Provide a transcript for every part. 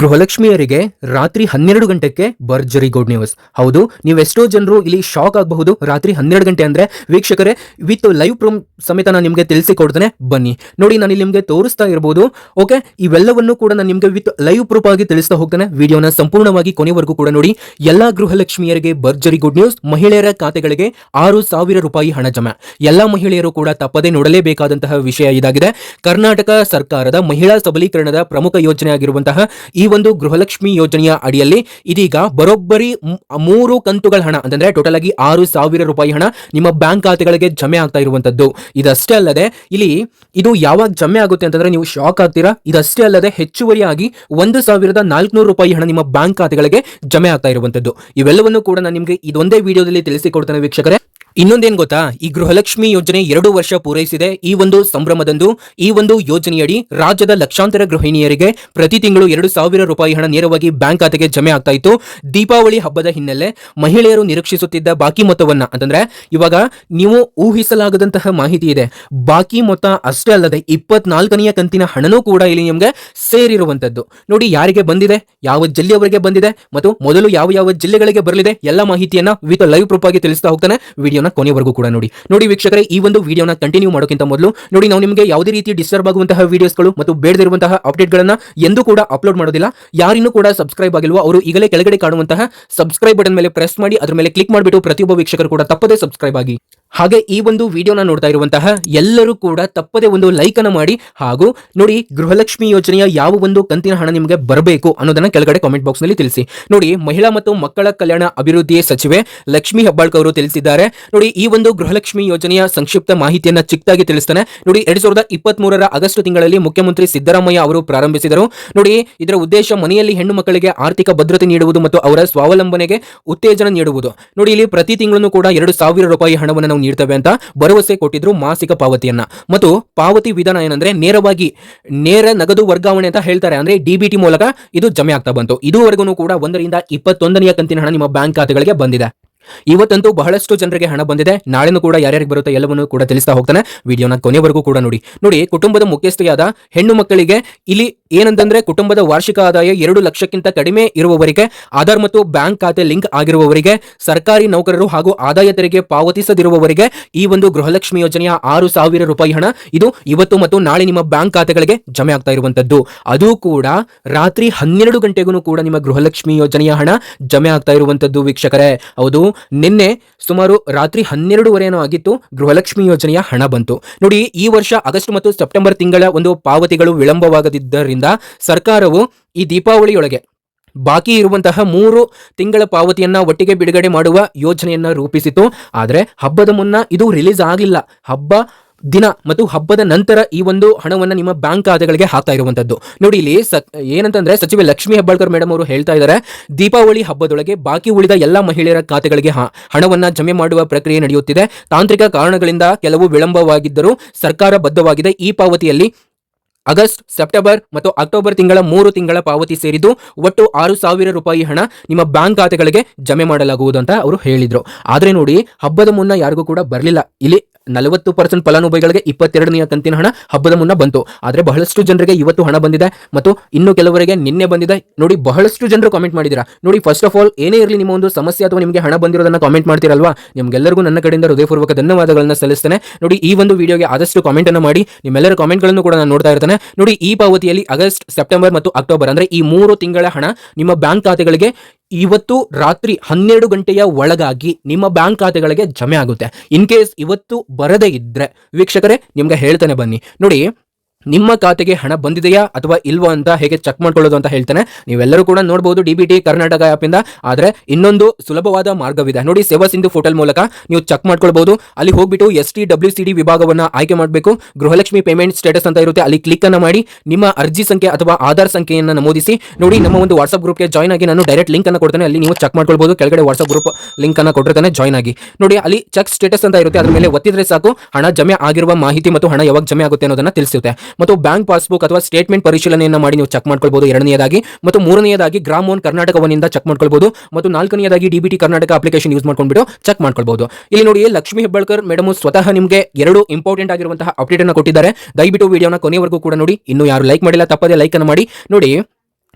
ಗೃಹಲಕ್ಷ್ಮಿಯರಿಗೆ ರಾತ್ರಿ ಹನ್ನೆರಡು ಗಂಟೆಗೆ ಭರ್ಜರಿ ಗುಡ್ ನ್ಯೂಸ್. ಹೌದು, ನೀವೆಷ್ಟೋ ಜನರು ಇಲ್ಲಿ ಶಾಕ್ ಆಗಬಹುದು. ರಾತ್ರಿ ಹನ್ನೆರಡು ಗಂಟೆ ಅಂದ್ರೆ ವೀಕ್ಷಕರೇ, ವಿತ್ ಲೈವ್ ಪ್ರೂಮ್ ಸಮೇತ ನಾನು ನಿಮಗೆ ತಿಳಿಸಿಕೊಡ್ತೇನೆ. ಬನ್ನಿ. ನೋಡಿ ನಾನು ಇಲ್ಲಿ ನಿಮಗೆ ತೋರಿಸ್ತಾ ಇರಬಹುದು ಓಕೆ, ಇವೆಲ್ಲವನ್ನು ಕೂಡ ನಾನು ನಿಮಗೆ ವಿತ್ ಲೈವ್ ಪ್ರೂಫ್ ಆಗಿ ತಿಳಿಸ್ತಾ ಹೋಗ್ತೇನೆ. ವಿಡಿಯೋನ ಸಂಪೂರ್ಣವಾಗಿ ಕೊನೆವರೆಗೂ ಕೂಡ ನೋಡಿ. ಎಲ್ಲಾ ಗೃಹಲಕ್ಷ್ಮಿಯರಿಗೆ ಭರ್ಜರಿ ಗುಡ್ ನ್ಯೂಸ್, ಮಹಿಳೆಯರ ಖಾತೆಗಳಿಗೆ ಆರು ಸಾವಿರ ರೂಪಾಯಿ ಹಣ ಜಮಾ. ಎಲ್ಲಾ ಮಹಿಳೆಯರು ಕೂಡ ತಪ್ಪದೆ ನೋಡಲೇಬೇಕಾದಂತಹ ವಿಷಯ ಇದಾಗಿದೆ. ಕರ್ನಾಟಕ ಸರ್ಕಾರದ ಮಹಿಳಾ ಸಬಲೀಕರಣದ ಪ್ರಮುಖ ಯೋಜನೆ ಆಗಿರುವಂತಹ ಒಂದು ಗೃಹಲಕ್ಷ್ಮಿ ಯೋಜನೆಯ ಅಡಿಯಲ್ಲಿ ಇದೀಗ ಬರೋಬ್ಬರಿ ಮೂರು ಕಂತುಗಳ ಹಣ, ಅಂತಂದ್ರೆ ಟೋಟಲ್ ಆಗಿ ಆರು ಸಾವಿರ ರೂಪಾಯಿ ಹಣ ನಿಮ್ಮ ಬ್ಯಾಂಕ್ ಖಾತೆಗಳಿಗೆ ಜಮೆ ಆಗ್ತಾ ಇರುವಂತದ್ದು. ಇದಷ್ಟೇ ಅಲ್ಲದೆ, ಇಲ್ಲಿ ಇದು ಯಾವಾಗ ಜಮೆ ಆಗುತ್ತೆ ಅಂತಂದ್ರೆ ನೀವು ಶಾಕ್ ಆಗ್ತೀರಾ? ಇದಷ್ಟೇ ಅಲ್ಲದೆ ಹೆಚ್ಚುವರಿಯಾಗಿ ಒಂದು ಸಾವಿರದ ನಾಲ್ಕುನೂರು ರೂಪಾಯಿ ಹಣ ನಿಮ್ಮ ಬ್ಯಾಂಕ್ ಖಾತೆಗಳಿಗೆ ಜಮೆ ಆಗ್ತಾ ಇರುವಂತದ್ದು. ಇವೆಲ್ಲವನ್ನು ಕೂಡ ನಾನು ನಿಮಗೆ ಇದೊಂದೇ ವಿಡಿಯೋದಲ್ಲಿ ತಿಳಿಸಿಕೊಡ್ತೇನೆ ವೀಕ್ಷಕರೇ. ಇನ್ನೊಂದೇನ್ ಗೊತ್ತಾ? ಈ ಗೃಹಲಕ್ಷ್ಮಿ ಯೋಜನೆ ಎರಡು ವರ್ಷ ಪೂರೈಸಿದೆ. ಈ ಒಂದು ಸಂಭ್ರಮದಂದು, ಈ ಒಂದು ಯೋಜನೆಯಡಿ ರಾಜ್ಯದ ಲಕ್ಷಾಂತರ ಗೃಹಿಣಿಯರಿಗೆ ಪ್ರತಿ ತಿಂಗಳು ಎರಡು ಸಾವಿರ ರೂಪಾಯಿ ಹಣ ನೇರವಾಗಿ ಬ್ಯಾಂಕ್ ಖಾತೆಗೆ ಜಮೆ ಆಗ್ತಾ ಇತ್ತು. ದೀಪಾವಳಿ ಹಬ್ಬದ ಹಿನ್ನೆಲೆ ಮಹಿಳೆಯರು ನಿರೀಕ್ಷಿಸುತ್ತಿದ್ದ ಬಾಕಿ ಮೊತ್ತವನ್ನ ಅಂತಂದ್ರೆ, ಇವಾಗ ನೀವು ಊಹಿಸಲಾಗದಂತಹ ಮಾಹಿತಿ ಇದೆ. ಬಾಕಿ ಮೊತ್ತ ಅಷ್ಟೇ ಅಲ್ಲದೆ ಇಪ್ಪತ್ನಾಲ್ಕನೆಯ ಕಂತಿನ ಹಣನೂ ಕೂಡ ಇಲ್ಲಿ ನಿಮಗೆ ಸೇರಿರುವಂತದ್ದು ನೋಡಿ ಯಾರಿಗೆ ಬಂದಿದೆ? ಯಾವ ಜಿಲ್ಲೆಯವರಿಗೆ ಬಂದಿದೆ? ಮತ್ತು ಮೊದಲು ಯಾವ ಯಾವ ಜಿಲ್ಲೆಗಳಿಗೆ ಬರಲಿದೆ? ಎಲ್ಲ ಮಾಹಿತಿಯನ್ನ ವಿತ್ ಲೈವ್ ಪ್ರೂಫ್ ಆಗಿ ತಿಳಿಸ್ತಾ ಹೋಗ್ತಾನೆ. ವಿಡಿಯೋನ ಕೊನೆವರೆಗೂ ಕೂಡ ನೋಡಿ. ನೋಡಿ ವೀಕ್ಷಕರೇ, ಈ ಒಂದು ವಿಡಿಯೋನ ಕಂಟಿನ್ಯೂ ಮಾಡೋಕ್ಕಿಂತ ಮೊದಲು ನೋಡಿ, ನಾವು ನಿಮಗೆ ಯಾವುದೇ ರೀತಿ ಡಿಸ್ಟರ್ಬ್ ಆಗುವಂತಹ ವಿಡಿಯೋಸ್ಗಳು ಮತ್ತು ಬೇಡದಿರುವಂತಹ ಅಪ್ಡೇಟ್ಗಳನ್ನು ಎಂದೂ ಕೂಡ ಅಪ್ಲೋಡ್ ಮಾಡೋದಿಲ್ಲ. ಯಾರಿನ್ನೂ ಕೂಡ ಸಬ್ಸ್ಕ್ರೈಬ್ ಆಗಿಲ್ವೋ, ಅವರು ಈಗಲೇ ಕೆಳಗಡೆ ಕಾಣುವಂತಹ ಸಬ್ಸ್ಕ್ರೈಬ್ ಬಟನ್ ಮೇಲೆ ಪ್ರೆಸ್ ಮಾಡಿ, ಅದರ ಮೇಲೆ ಕ್ಲಿಕ್ ಮಾಡಿಬಿಟ್ಟು ಪ್ರತಿಯೊಬ್ಬ ವೀಕ್ಷಕರು ಕೂಡ ತಪ್ಪದೇ ಸಬ್ಸ್ಕ್ರೈಬ್ ಆಗಿ. ಹಾಗೆ ಈ ಒಂದು ವಿಡಿಯೋನ ನೋಡ್ತಾ ಇರುವಂತಹ ಎಲ್ಲರೂ ಕೂಡ ತಪ್ಪದೆ ಒಂದು ಲೈಕ್ ಅನ್ನು ಮಾಡಿ ಹಾಗೂ ನೋಡಿ ಗೃಹಲಕ್ಷ್ಮಿ ಯೋಜನೆಯ ಯಾವ ಒಂದು ಕಂತಿನ ಹಣ ನಿಮಗೆ ಬರಬೇಕು ಅನ್ನೋದನ್ನ ಕೆಳಗಡೆ ಕಾಮೆಂಟ್ ಬಾಕ್ಸ್ನಲ್ಲಿ ತಿಳಿಸಿ. ನೋಡಿ ಮಹಿಳಾ ಮತ್ತು ಮಕ್ಕಳ ಕಲ್ಯಾಣ ಅಭಿವೃದ್ಧಿ ಸಚಿವೆ ಲಕ್ಷ್ಮಿ ಹೆಬ್ಬಾಳ್ಕ ಅವರು ತಿಳಿಸಿದ್ದಾರೆ. ನೋಡಿ ಈ ಒಂದು ಗೃಹಲಕ್ಷ್ಮಿ ಯೋಜನೆಯ ಸಂಕ್ಷಿಪ್ತ ಮಾಹಿತಿಯನ್ನ ಚಿಕ್ಕದಾಗಿ ತಿಳಿಸ್ತಾನೆ. ನೋಡಿ ಎರಡ್ ಸಾವಿರದ ಇಪ್ಪತ್ತ್ ಮೂರರ ಆಗಸ್ಟ್ ತಿಂಗಳಲ್ಲಿ ಮುಖ್ಯಮಂತ್ರಿ ಸಿದ್ದರಾಮಯ್ಯ ಅವರು ಪ್ರಾರಂಭಿಸಿದರು. ನೋಡಿ ಇದರ ಉದ್ದೇಶ ಮನೆಯಲ್ಲಿ ಹೆಣ್ಣು ಮಕ್ಕಳಿಗೆ ಆರ್ಥಿಕ ಭದ್ರತೆ ನೀಡುವುದು ಮತ್ತು ಅವರ ಸ್ವಾವಲಂಬನೆಗೆ ಉತ್ತೇಜನ ನೀಡುವುದು. ನೋಡಿ ಇಲ್ಲಿ ಪ್ರತಿ ತಿಂಗಳನ್ನು ಕೂಡ ಎರಡು ಸಾವಿರ ರೂಪಾಯಿ ಹಣವನ್ನು ನೀಡ್ತೇವೆ ಅಂತ ಭರವಸೆ ಕೊಟ್ಟಿದ್ರು ಮಾಸಿಕ ಪಾವತಿಯನ್ನ. ಮತ್ತು ಪಾವತಿ ವಿಧಾನ ಏನಂದ್ರೆ ನೇರವಾಗಿ ನೇರ ನಗದು ವರ್ಗಾವಣೆ ಅಂತ ಹೇಳ್ತಾರೆ. ಅಂದ್ರೆ ಡಿಬಿಟಿ ಮೂಲಕ ಇದು ಜಮೆ ಆಗ್ತಾ ಬಂತು. ಇದುವರೆಗೂ ಕೂಡ ಒಂದರಿಂದ ಇಪ್ಪತ್ತೊಂದನೆಯ ಕಂತಿನ ಹಣ ನಿಮ್ಮ ಬ್ಯಾಂಕ್ ಖಾತೆಗಳಿಗೆ ಬಂದಿದೆ. ಇವತ್ತಂತೂ ಬಹಳಷ್ಟು ಜನರಿಗೆ ಹಣ ಬಂದಿದೆ. ನಾಳೆನೂ ಕೂಡ ಯಾರ್ಯಾರಿಗೆ ಬರುತ್ತೆ ಎಲ್ಲವನ್ನೂ ಕೂಡ ತಿಳಿಸ್ತಾ ಹೋಗ್ತಾನೆ. ವಿಡಿಯೋನ ಕೊನೆವರೆಗೂ ಕೂಡ ನೋಡಿ. ನೋಡಿ, ಕುಟುಂಬದ ಮುಖ್ಯಸ್ಥೆಯಾದ ಹೆಣ್ಣು ಮಕ್ಕಳಿಗೆ ಇಲ್ಲಿ ಏನಂತಂದ್ರೆ ಕುಟುಂಬದ ವಾರ್ಷಿಕ ಆದಾಯ ಎರಡು ಲಕ್ಷಕ್ಕಿಂತ ಕಡಿಮೆ ಇರುವವರಿಗೆ ಆಧಾರ್ ಮತ್ತು ಬ್ಯಾಂಕ್ ಖಾತೆ ಲಿಂಕ್ ಆಗಿರುವವರಿಗೆ, ಸರ್ಕಾರಿ ನೌಕರರು ಹಾಗೂ ಆದಾಯ ತೆರಿಗೆ ಪಾವತಿಸದಿರುವವರಿಗೆ ಈ ಒಂದು ಗೃಹಲಕ್ಷ್ಮಿ ಯೋಜನೆಯ ಆರು ಸಾವಿರ ರೂಪಾಯಿ ಹಣ ಇದು ಇವತ್ತು ಮತ್ತು ನಾಳೆ ನಿಮ್ಮ ಬ್ಯಾಂಕ್ ಖಾತೆಗಳಿಗೆ ಜಮೆ ಆಗ್ತಾ ಇರುವಂತದ್ದು ಅದು ಕೂಡ ರಾತ್ರಿ ಹನ್ನೆರಡು ಗಂಟೆಗೂ ಕೂಡ ನಿಮ್ಮ ಗೃಹಲಕ್ಷ್ಮಿ ಯೋಜನೆಯ ಹಣ ಜಮೆ ಆಗ್ತಾ ಇರುವಂತದ್ದು ವೀಕ್ಷಕರೇ. ಹೌದು, ನಿನ್ನೆ ಸುಮಾರು ರಾತ್ರಿ ಹನ್ನೆರಡುವರೆನೋ ಆಗಿತ್ತು ಗೃಹಲಕ್ಷ್ಮಿ ಯೋಜನೆಯ ಹಣ ಬಂತು. ನೋಡಿ, ಈ ವರ್ಷ ಆಗಸ್ಟ್ ಮತ್ತು ಸೆಪ್ಟೆಂಬರ್ ತಿಂಗಳ ಒಂದು ಪಾವತಿಗಳು ವಿಳಂಬವಾಗದಿದ್ದರಿಂದ ಸರ್ಕಾರವು ಈ ದೀಪಾವಳಿಯೊಳಗೆ ಬಾಕಿ ಇರುವಂತಹ ಮೂರು ತಿಂಗಳ ಪಾವತಿಯನ್ನ ಒಟ್ಟಿಗೆ ಬಿಡುಗಡೆ ಮಾಡುವ ಯೋಜನೆಯನ್ನ ರೂಪಿಸಿತು. ಆದರೆ ಹಬ್ಬದ ಮುನ್ನ ಇದು ರಿಲೀಸ್ ಆಗಲಿಲ್ಲ ಹಬ್ಬ ದಿನ ಮತ್ತು ಹಬ್ಬದ ನಂತರ ಈ ಒಂದು ಹಣವನ್ನು ನಿಮ್ಮ ಬ್ಯಾಂಕ್ ಖಾತೆಗಳಿಗೆ ಹಾಕ್ತಾ ಇರುವಂತದ್ದು. ನೋಡಿ ಇಲ್ಲಿ ಸ ಏನಂತಂದ್ರೆ ಸಚಿವೆ ಲಕ್ಷ್ಮಿ ಹೆಬ್ಬಾಳ್ಕರ್ ಮೇಡಮ್ ಅವರು ಹೇಳ್ತಾ ಇದ್ದಾರೆ, ದೀಪಾವಳಿ ಹಬ್ಬದೊಳಗೆ ಬಾಕಿ ಉಳಿದ ಎಲ್ಲ ಮಹಿಳೆಯರ ಖಾತೆಗಳಿಗೆ ಹಣವನ್ನ ಜಮೆ ಮಾಡುವ ಪ್ರಕ್ರಿಯೆ ನಡೆಯುತ್ತಿದೆ. ತಾಂತ್ರಿಕ ಕಾರಣಗಳಿಂದ ಕೆಲವು ವಿಳಂಬವಾಗಿದ್ದರೂ ಸರ್ಕಾರ ಬದ್ಧವಾಗಿದೆ. ಈ ಪಾವತಿಯಲ್ಲಿ ಆಗಸ್ಟ್, ಸೆಪ್ಟೆಂಬರ್ ಮತ್ತು ಅಕ್ಟೋಬರ್ ತಿಂಗಳ ಮೂರು ತಿಂಗಳ ಪಾವತಿ ಸೇರಿದ್ದು ಒಟ್ಟು ಆರು ಸಾವಿರ ರೂಪಾಯಿ ಹಣ ನಿಮ್ಮ ಬ್ಯಾಂಕ್ ಖಾತೆಗಳಿಗೆ ಜಮೆ ಮಾಡಲಾಗುವುದು ಅಂತ ಅವರು ಹೇಳಿದರು. ಆದರೆ ನೋಡಿ, ಹಬ್ಬದ ಮುನ್ನ ಯಾರಿಗೂ ಕೂಡ ಬರಲಿಲ್ಲ. ಇಲ್ಲಿ ನಲವತ್ತು ಪರ್ಸೆಂಟ್ ಫಲಾನುಭವಿಗಳಿಗೆ ಇಪ್ಪತ್ತೆರಡನೆಯ ಕಂತಿನ ಹಣ ಹಬ್ಬದ ಮುನ್ನ ಬಂತು. ಆದರೆ ಬಹಳಷ್ಟು ಜನರಿಗೆ ಇವತ್ತು ಹಣ ಬಂದಿದೆ ಮತ್ತು ಇನ್ನು ಕೆಲವರಿಗೆ ನಿನ್ನೆ ಬಂದಿದೆ. ನೋಡಿ, ಬಹಳಷ್ಟು ಜನರು ಕಾಮೆಂಟ್ ಮಾಡಿದ್ದೀರಾ? ನೋಡಿ ಫಸ್ಟ್ ಆಫ್ ಆಲ್ ಏನೇ ಇರಲಿ ನಿಮ್ಮ ಒಂದು ಸಮಸ್ಯೆ ಅಥವಾ ನಿಮಗೆ ಹಣ ಬಂದಿರೋದನ್ನ ಕಾಮೆಂಟ್ ಮಾಡ್ತೀರಲ್ವಾ? ನಿಮ್ಗೆಲ್ಲರಿಗೂ ನನ್ನ ಕಡೆಯಿಂದ ಹೃದಯಪೂರ್ವಕ ಧನ್ಯವಾದಗಳನ್ನು ಸಲ್ಲಿಸ್ತೇನೆ. ನೋಡಿ, ಈ ಒಂದು ವಿಡಿಯೋಗೆ ಆದಷ್ಟು ಕಾಮೆಂಟ್ ಅನ್ನು ಮಾಡಿ. ನಿಮ್ಮೆಲ್ಲರ ಕಾಮೆಂಟ್ಗಳನ್ನು ಕೂಡ ನಾನು ನೋಡ್ತಾ ಇರ್ತೇನೆ. ನೋಡಿ, ಈ ಪಾವತಿಯಲ್ಲಿ ಆಗಸ್ಟ್, ಸೆಪ್ಟೆಂಬರ್ ಮತ್ತು ಅಕ್ಟೋಬರ್, ಅಂದ್ರೆ ಈ ಮೂರು ತಿಂಗಳ ಹಣ ನಿಮ್ಮ ಬ್ಯಾಂಕ್ ಖಾತೆಗಳಿಗೆ ಇವತ್ತು ರಾತ್ರಿ ಹನ್ನೆರಡು ಗಂಟೆಯ ಒಳಗಾಗಿ ನಿಮ್ಮ ಬ್ಯಾಂಕ್ ಖಾತೆಗಳಿಗೆ ಜಮೆ ಆಗುತ್ತೆ. ಇನ್ ಕೇಸ್ ಇವತ್ತು ಬರದೇ ಇದ್ರೆ, ವೀಕ್ಷಕರೇ, ನಿಮ್ಗೆ ಹೇಳ್ತಾನೆ ಬನ್ನಿ. ನೋಡಿ ನಿಮ್ಮ ಖಾತೆಗೆ ಹಣ ಬಂದಿದೆಯಾ ಅಥವಾ ಇಲ್ವಾ ಅಂತ ಹೇಗೆ ಚೆಕ್ ಮಾಡ್ಕೊಳ್ಳೋದು ಅಂತ ಹೇಳ್ತಾನೆ. ನೀವೆಲ್ಲರೂ ಕೂಡ ನೋಡಬಹುದು D B T Karnataka app ಇಂದ. ಆದರೆ ಇನ್ನೊಂದು ಸುಲಭವಾದ ಮಾರ್ಗವಿದೆ. ನೋಡಿ ಸೇವಾ ಸಿಂಧು ಪೋರ್ಟಲ್ ಮೂಲಕ ನೀವು ಚೆಕ್ ಮಾಡ್ಕೊಳ್ಬಹುದು ಅಲ್ಲಿ ಹೋಗ್ಬಿಟ್ಟು S T W C D ವಿಭಾಗವನ್ನು ಆಯ್ಕೆ ಮಾಡಬೇಕು. ಗೃಹಲಕ್ಷ್ಮಿ ಪೇಮೆಂಟ್ ಸ್ಟೇಟಸ್ ಅಂತ ಇರುತ್ತೆ. ಅಲ್ಲಿ ಕ್ಲಿಕ್ ಅನ್ನು ಮಾಡಿ ನಿಮ್ಮ ಅರ್ಜಿ ಸಂಖ್ಯೆ ಅಥವಾ ಆಧಾರ್ ಸಂಖ್ಯೆಯನ್ನು ನಮೂದಿಸಿ. ನೋಡಿ ನಮ್ಮ ಒಂದು ವಾಟ್ಸ್ಆಪ್ ಗ್ರೂಪ್ಗೆ ಜಾಯ್ನ್ ಆಗಿ ನಾನು ಡೈರೆಕ್ಟ್ ಲಿಂಕ್ ಅನ್ನು ಕೊಡ್ತೇನೆ. ಅಲ್ಲಿ ನೀವು ಚೆಕ್ ಮಾಡ್ಕೊಳ್ಬಹುದು ಕೆಳಗಡೆ ವಾಟ್ಸ್ಆಪ್ ಗ್ರೂಪ್ ಲಿಂಕ್ ಅನ್ನು ಕೊಟ್ಟಿರ್ತಾನೆ. ಜಾಯ್ನ್ ಆಗಿ. ನೋಡಿ ಅಲ್ಲಿ ಚೆಕ್ ಸ್ಟೇಟಸ್ ಅಂತ ಇರುತ್ತೆ. ಅದ್ರ ಮೇಲೆ ಒತ್ತಿದ್ರೆ ಸಾಕು. ಹಣ ಜಮೆ ಆಗಿರುವ ಮಾಹಿತಿ ಮತ್ತು ಹಣ ಯಾವಾಗ ಜಮೆ ಆಗುತ್ತೆ ಅನ್ನೋದನ್ನ ತಿಳಿಸುತ್ತೆ. ಮತ್ತು ಬ್ಯಾಂಕ್ ಪಾಸ್ಬುಕ್ ಅಥವಾ ಸ್ಟೇಟ್ಮೆಂಟ್ ಪರಿಶೀಲನೆಯನ್ನು ಮಾಡಿ ನೀವು ಚೆಕ್ ಮಾಡ್ಕೊಳ್ಬಹುದು ಎರಡನೆಯದಾಗಿ ಮತ್ತು ಮೂರನೆಯದಾಗಿ ಗ್ರಾಮ್ ಓನ್ ಕರ್ನಾಟಕ ಒನ್ನಿಂದ ಚೆಕ್ ಮಾಡ್ಕೊಳ್ಬಹುದು ಮತ್ತು ನಾಲ್ಕನೆಯದಾಗಿ ಡಿಬಿಟಿ ಕರ್ನಾಟಕ ಅಪ್ಲಿಕೇಶನ್ ಯೂಸ್ ಮಾಡ್ಕೊಂಡ್ಬಿಟ್ಟು ಚೆಕ್ ಮಾಡ್ಕೊಳ್ಬಹುದು ಇಲ್ಲಿ ನೋಡಿ ಲಕ್ಷ್ಮಿ ಹೆಬ್ಬಾಳ್ಕರ್ ಮೇಡಮ್ ಸ್ವತಃ ನಿಮಗೆ ಎರಡು ಇಂಪಾರ್ಟೆಂಟ್ ಆಗಿರುವಂತಹ ಅಪ್ಡೇಟ್ ಅನ್ನು ಕೊಟ್ಟಿದ್ದಾರೆ. ದಯವಿಟ್ಟು ವಿಡಿಯೋನ ಕೊನೆವರೆಗೂ ಕೂಡ ನೋಡಿ. ಇನ್ನು ಯಾರು ಲೈಕ್ ಮಾಡಿಲ್ಲ ತಪ್ಪದೇ ಲೈಕ್ ಅನ್ನು ಮಾಡಿ. ನೋಡಿ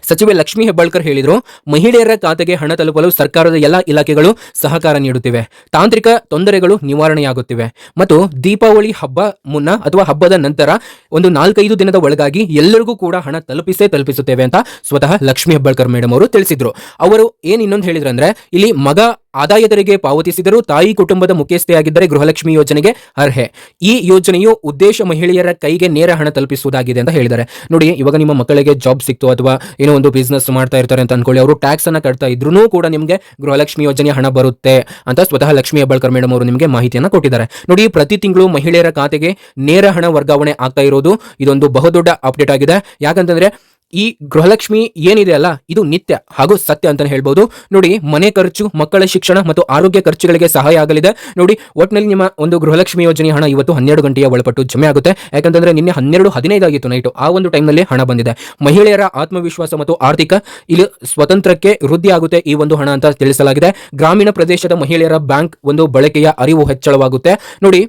ಸಚಿವೆ ಲಕ್ಷ್ಮೀ ಹೆಬ್ಬಾಳ್ಕರ್ ಹೇಳಿದರು, ಮಹಿಳೆಯರ ಖಾತೆಗೆ ಹಣ ತಲುಪಲು ಸರ್ಕಾರದ ಎಲ್ಲ ಇಲಾಖೆಗಳು ಸಹಕಾರ ನೀಡುತ್ತಿವೆ. ತಾಂತ್ರಿಕ ತೊಂದರೆಗಳು ನಿವಾರಣೆಯಾಗುತ್ತಿವೆ. ಮತ್ತು ದೀಪಾವಳಿ ಹಬ್ಬ ಮುನ್ನ ಅಥವಾ ಹಬ್ಬದ ನಂತರ ಒಂದು ನಾಲ್ಕೈದು ದಿನದ ಒಳಗಾಗಿ ಎಲ್ಲರಿಗೂ ಕೂಡ ಹಣ ತಲುಪಿಸೇ ತಲುಪಿಸುತ್ತೇವೆ ಅಂತ ಸ್ವತಃ ಲಕ್ಷ್ಮೀ ಹೆಬ್ಬಾಳ್ಕರ್ ಮೇಡಮ್ ಅವರು ತಿಳಿಸಿದರು. ಅವರು ಏನು ಇನ್ನೊಂದು ಹೇಳಿದ್ರು ಅಂದ್ರೆ ಇಲ್ಲಿ ಮಗ ಆದಾಯ ತೆರಿಗೆ ಪಾವತಿಸಿದರೂ ತಾಯಿ ಕುಟುಂಬದ ಮುಖ್ಯಸ್ಥೆಯಾಗಿದ್ದರೆ ಗೃಹಲಕ್ಷ್ಮಿ ಯೋಜನೆಗೆ ಅರ್ಹೆ. ಈ ಯೋಜನೆಯು ಉದ್ದೇಶ ಮಹಿಳೆಯರ ಕೈಗೆ ನೇರ ಹಣ ತಲುಪಿಸುವುದಾಗಿದೆ ಅಂತ ಹೇಳಿದ್ದಾರೆ. ನೋಡಿ, ಇವಾಗ ನಿಮ್ಮ ಮಕ್ಕಳಿಗೆ ಜಾಬ್ ಸಿಕ್ತು ಅಥವಾ ಏನೋ ಒಂದು ಬಿಸ್ನೆಸ್ ಮಾಡ್ತಾ ಇರ್ತಾರೆ ಅಂತ ಅನ್ಕೊಳ್ಳಿ. ಅವರು ಟ್ಯಾಕ್ಸ್ ಅನ್ನ ಕಟ್ತಾ ಇದ್ರೂ ಕೂಡ ನಿಮಗೆ ಗೃಹಲಕ್ಷ್ಮಿ ಯೋಜನೆ ಹಣ ಬರುತ್ತೆ ಅಂತ ಸ್ವತಃ ಲಕ್ಷ್ಮಿ ಹೆಬ್ಬಾಳ್ಕರ್ ಮೇಡಮ್ ಅವರು ನಿಮಗೆ ಮಾಹಿತಿಯನ್ನು ಕೊಟ್ಟಿದ್ದಾರೆ. ನೋಡಿ, ಪ್ರತಿ ತಿಂಗಳು ಮಹಿಳೆಯರ ಖಾತೆಗೆ ನೇರ ಹಣ ವರ್ಗಾವಣೆ ಆಗ್ತಾ ಇರೋದು ಇದೊಂದು ಬಹುದೊಡ್ಡ ಅಪ್ಡೇಟ್ ಆಗಿದೆ. ಯಾಕಂತಂದ್ರೆ ಈ ಗೃಹಲಕ್ಷ್ಮಿ ಏನಿದೆ ಅಲ್ಲ, ಇದು ನಿತ್ಯ ಹಾಗೂ ಸತ್ಯ ಅಂತ ಹೇಳ್ಬೋದು. ನೋಡಿ, ಮನೆ ಖರ್ಚು, ಮಕ್ಕಳ ಶಿಕ್ಷಣ ಮತ್ತು ಆರೋಗ್ಯ ಖರ್ಚುಗಳಿಗೆ ಸಹಾಯ ಆಗಲಿದೆ. ನೋಡಿ ಒಟ್ಟಿನಲ್ಲಿ ನಿಮ್ಮ ಒಂದು ಗೃಹಲಕ್ಷ್ಮಿ ಯೋಜನೆ ಹಣ ಇವತ್ತು ಹನ್ನೆರಡು ಗಂಟೆಯ ಒಳಪಟ್ಟು ಜಮೆ ಆಗುತ್ತೆ. ಯಾಕಂತಂದ್ರೆ ನಿನ್ನೆ ಹನ್ನೆರಡು, ಹದಿನೈದು ಆಗಿತ್ತು ನೈಟು ಆ ಒಂದು ಟೈಮ್ನಲ್ಲಿ ಹಣ ಬಂದಿದೆ. ಮಹಿಳೆಯರ ಆತ್ಮವಿಶ್ವಾಸ ಮತ್ತು ಆರ್ಥಿಕ ಇಲ್ಲಿ ಸ್ವತಂತ್ರಕ್ಕೆ ವೃದ್ಧಿ ಆಗುತ್ತೆ ಈ ಒಂದು ಹಣ ಅಂತ ತಿಳಿಸಲಾಗಿದೆ. ಗ್ರಾಮೀಣ ಪ್ರದೇಶದ ಮಹಿಳೆಯರ ಬ್ಯಾಂಕ್ ಒಂದು ಬಳಕೆಯ ಅರಿವು ಹೆಚ್ಚಳವಾಗುತ್ತೆ. ನೋಡಿ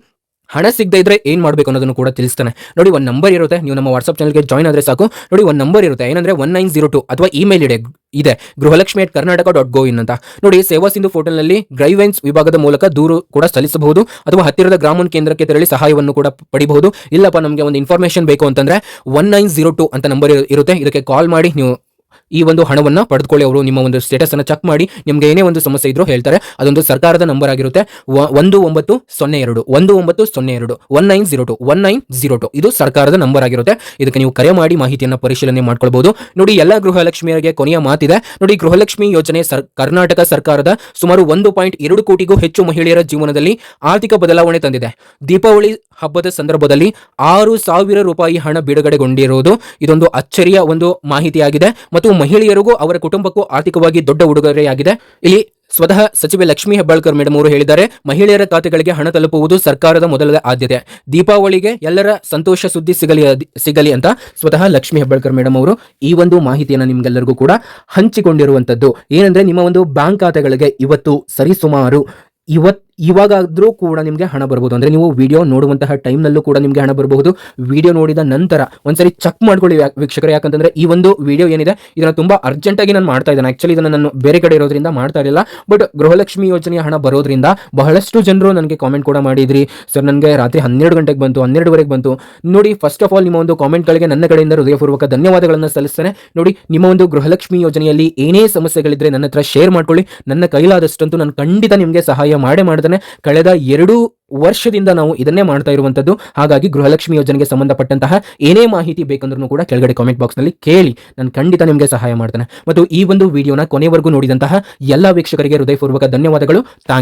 ಹಣ ಸಿಗದೆ ಇದ್ರೆ ಏನ್ ಮಾಡಬೇಕು ಅನ್ನೋದನ್ನು ಕೂಡ ತಿಳಿಸ್ತಾನೆ. ನೋಡಿ ಒಂದು ನಂಬರ್ ಇರುತ್ತೆ. ನೀವು ನಮ್ಮ ವಾಟ್ಸಪ್ ಚಾನಲ್ಗೆ ಜಾಯ್ನ್ ಆದ್ರೆ ಸಾಕು. ನೋಡಿ ಒಂದು ನಂಬರ್ ಇರುತ್ತೆ. ಏನಂದ್ರೆ ಒನ್ ನೈನ್ ಜೀರೋ ಟು ಅಥವಾ ಇಮೇಲ್ ಇದೆ ಇದೆ. Gruhalakshmi at Karnataka dot go in ಅಂತ. ನೋಡಿ, ಸೇವಾ ಸಿಂಧು ಪೋರ್ಟಲ್ನಲ್ಲಿ ಗ್ರೈವೆನ್ಸ್ ವಿಭಾಗದ ಮೂಲಕ ದೂರು ಕೂಡ ಸಲ್ಲಿಸಬಹುದು ಅಥವಾ ಹತ್ತಿರದ ಗ್ರಾಮೀಣ ಕೇಂದ್ರಕ್ಕೆ ತೆರಳಿ ಸಹಾಯವನ್ನು ಕೂಡ ಪಡಿಬಹುದು. ಇಲ್ಲಪ್ಪ, ನಮಗೆ ಒಂದು ಇನ್ಫಾರ್ಮೇಷನ್ ಬೇಕು ಅಂತಂದ್ರೆ ಒನ್ ನೈನ್ ಜೀರೋ ಟು ಅಂತ ನಂಬರ್ ಇರುತ್ತೆ. ಇದಕ್ಕೆ ಕಾಲ್ ಮಾಡಿ, ನೀವು ಈ ಒಂದು ಹಣವನ್ನು ಪಡೆದುಕೊಳ್ಳಿ. ಅವರು ನಿಮ್ಮ ಒಂದು ಸ್ಟೇಟಸ್ ಅನ್ನು ಚೆಕ್ ಮಾಡಿ, ನಿಮ್ಗೆ ಏನೇ ಒಂದು ಸಮಸ್ಯೆ ಇದ್ರೂ ಹೇಳ್ತಾರೆ. ಅದೊಂದು ಸರ್ಕಾರದ ನಂಬರ್ ಆಗಿರುತ್ತೆ. ಒಂದು ಒಂಬತ್ತು ಸೊನ್ನೆ ಎರಡು, ಒಂದು ಒಂಬತ್ತು ಸೊನ್ನೆ ಎರಡು, one nine zero two, one nine zero two. ಇದು ಸರ್ಕಾರದ ನಂಬರ್ ಆಗಿರುತ್ತೆ. ಇದಕ್ಕೆ ನೀವು ಕರೆ ಮಾಡಿ ಮಾಹಿತಿಯನ್ನು ಪರಿಶೀಲನೆ ಮಾಡ್ಕೊಳ್ಬಹುದು ನೋಡಿ, ಎಲ್ಲ ಗೃಹಲಕ್ಷ್ಮಿಯರಿಗೆ ಕೊನೆಯ ಮಾತಿದೆ. ನೋಡಿ, ಗೃಹಲಕ್ಷ್ಮಿ ಯೋಜನೆ ಕರ್ನಾಟಕ ಸರ್ಕಾರದ ಸುಮಾರು ಒಂದು ಪಾಯಿಂಟ್ ಎರಡು ಕೋಟಿಗೂ ಹೆಚ್ಚು ಮಹಿಳೆಯರ ಜೀವನದಲ್ಲಿ ಆರ್ಥಿಕ ಬದಲಾವಣೆ ತಂದಿದೆ. ದೀಪಾವಳಿ ಹಬ್ಬದ ಸಂದರ್ಭದಲ್ಲಿ ಆರು ಸಾವಿರ ರೂಪಾಯಿ ಹಣ ಬಿಡುಗಡೆಗೊಂಡಿರುವುದು ಇದೊಂದು ಅಚ್ಚರಿಯ ಒಂದು ಮಾಹಿತಿಯಾಗಿದೆ. ಮತ್ತು ಮಹಿಳೆಯರಿಗೂ ಅವರ ಕುಟುಂಬಕ್ಕೂ ಆರ್ಥಿಕವಾಗಿ ದೊಡ್ಡ ಉಡುಗೊರೆಯಾಗಿದೆ. ಇಲ್ಲಿ ಸ್ವತಃ ಸಚಿವೆ ಲಕ್ಷ್ಮೀ ಹೆಬ್ಬಾಳ್ಕರ್ ಮೇಡಮ್ ಅವರು ಹೇಳಿದ್ದಾರೆ, ಮಹಿಳೆಯರ ಖಾತೆಗಳಿಗೆ ಹಣ ತಲುಪುವುದು ಸರ್ಕಾರದ ಮೊದಲ ಆದ್ಯತೆ. ದೀಪಾವಳಿಗೆ ಎಲ್ಲರ ಸಂತೋಷ ಸುದ್ದಿ ಸಿಗಲಿ ಸಿಗಲಿ ಅಂತ ಸ್ವತಃ ಲಕ್ಷ್ಮೀ ಹೆಬ್ಬಾಳ್ಕರ್ ಮೇಡಮ್ ಅವರು ಈ ಒಂದು ಮಾಹಿತಿಯನ್ನು ನಿಮ್ಗೆಲ್ಲರಿಗೂ ಕೂಡ ಹಂಚಿಕೊಂಡಿರುವಂತದ್ದು ಏನಂದ್ರೆ ನಿಮ್ಮ ಒಂದು ಬ್ಯಾಂಕ್ ಖಾತೆಗಳಿಗೆ ಇವತ್ತು ಸರಿಸುಮಾರು ಇವತ್ ಇವಾಗಾದ್ರೂ ಕೂಡ ನಿಮಗೆ ಹಣ ಬರ್ಬೋದು. ಅಂದರೆ ನೀವು ವಿಡಿಯೋ ನೋಡುವಂತಹ ಟೈಮ್ನಲ್ಲೂ ಕೂಡ ನಿಮಗೆ ಹಣ ಬರಬಹುದು. ವಿಡಿಯೋ ನೋಡಿದ ನಂತರ ಒಂದ್ಸರಿ ಚೆಕ್ ಮಾಡ್ಕೊಳ್ಳಿ ವೀಕ್ಷಕರು. ಯಾಕಂತಂದ್ರೆ ಈ ಒಂದು ವಿಡಿಯೋ ಏನಿದೆ, ಇದನ್ನು ತುಂಬಾ ಅರ್ಜೆಂಟಾಗಿ ನಾನು ಮಾಡ್ತಾ ಇದ್ದೇನೆ. ಆಕ್ಚುಲಿ ಇದನ್ನು ನಾನು ಬೇರೆ ಕಡೆ ಇರೋದ್ರಿಂದ ಮಾಡ್ತಾ ಇರಲಿಲ್ಲ. ಬಟ್ ಗೃಹಲಕ್ಷ್ಮಿ ಯೋಜನೆಯ ಹಣ ಬರೋದ್ರಿಂದ ಬಹಳಷ್ಟು ಜನರು ನನಗೆ ಕಾಮೆಂಟ್ ಕೂಡ ಮಾಡಿದ್ರಿ. ಸರ್ ನನಗೆ ರಾತ್ರಿ ಹನ್ನೆರಡು ಗಂಟೆಗೆ ಬಂತು, ಹನ್ನೆರಡುವರೆಗೆ ಬಂತು. ನೋಡಿ ಫಸ್ಟ್ ಆಫ್ ಆಲ್ ನಿಮ್ಮ ಒಂದು ಕಾಮೆಂಟ್ಗಳಿಗೆ ನನ್ನ ಕಡೆಯಿಂದ ಹೃದಯಪೂರ್ವಕ ಧನ್ಯವಾದಗಳನ್ನು ಸಲ್ಲಿಸ್ತೇನೆ. ನೋಡಿ, ನಿಮ್ಮ ಒಂದು ಗೃಹಲಕ್ಷ್ಮಿ ಯೋಜನೆಯಲ್ಲಿ ಏನೇ ಸಮಸ್ಯೆಗಳಿದ್ರೆ ನನ್ನ ಹತ್ರ ಶೇರ್ ಮಾಡ್ಕೊಳ್ಳಿ. ನನ್ನ ಕೈಲಾದಷ್ಟಂತೂ ನಾನು ಖಂಡಿತ ನಿಮಗೆ ಸಹಾಯ ಮಾಡೇ ಕಳೆದ ಎರಡು ವರ್ಷದಿಂದ ನಾವು ಇದನ್ನೇ ಮಾಡ್ತಾ ಇರುವಂತದ್ದು ಹಾಗಾಗಿ ಗೃಹಲಕ್ಷ್ಮಿ ಯೋಜನೆಗೆ ಸಂಬಂಧಪಟ್ಟಂತಹ ಏನೇ ಮಾಹಿತಿ ಬೇಕಂದ್ರೂ ಕೂಡ ಕೆಳಗಡೆ ಕಾಮೆಂಟ್ ಬಾಕ್ಸ್ನಲ್ಲಿ ಕೇಳಿ. ನಾನು ಖಂಡಿತ ನಿಮಗೆ ಸಹಾಯ ಮಾಡ್ತೇನೆ. ಮತ್ತು ಈ ಒಂದು ವಿಡಿಯೋನ ಕೊನೆವರೆಗೂ ನೋಡಿದಂತಹ ಎಲ್ಲ ವೀಕ್ಷಕರಿಗೆ ಹೃದಯಪೂರ್ವಕ ಧನ್ಯವಾದಗಳು. ಥ್ಯಾಂಕ್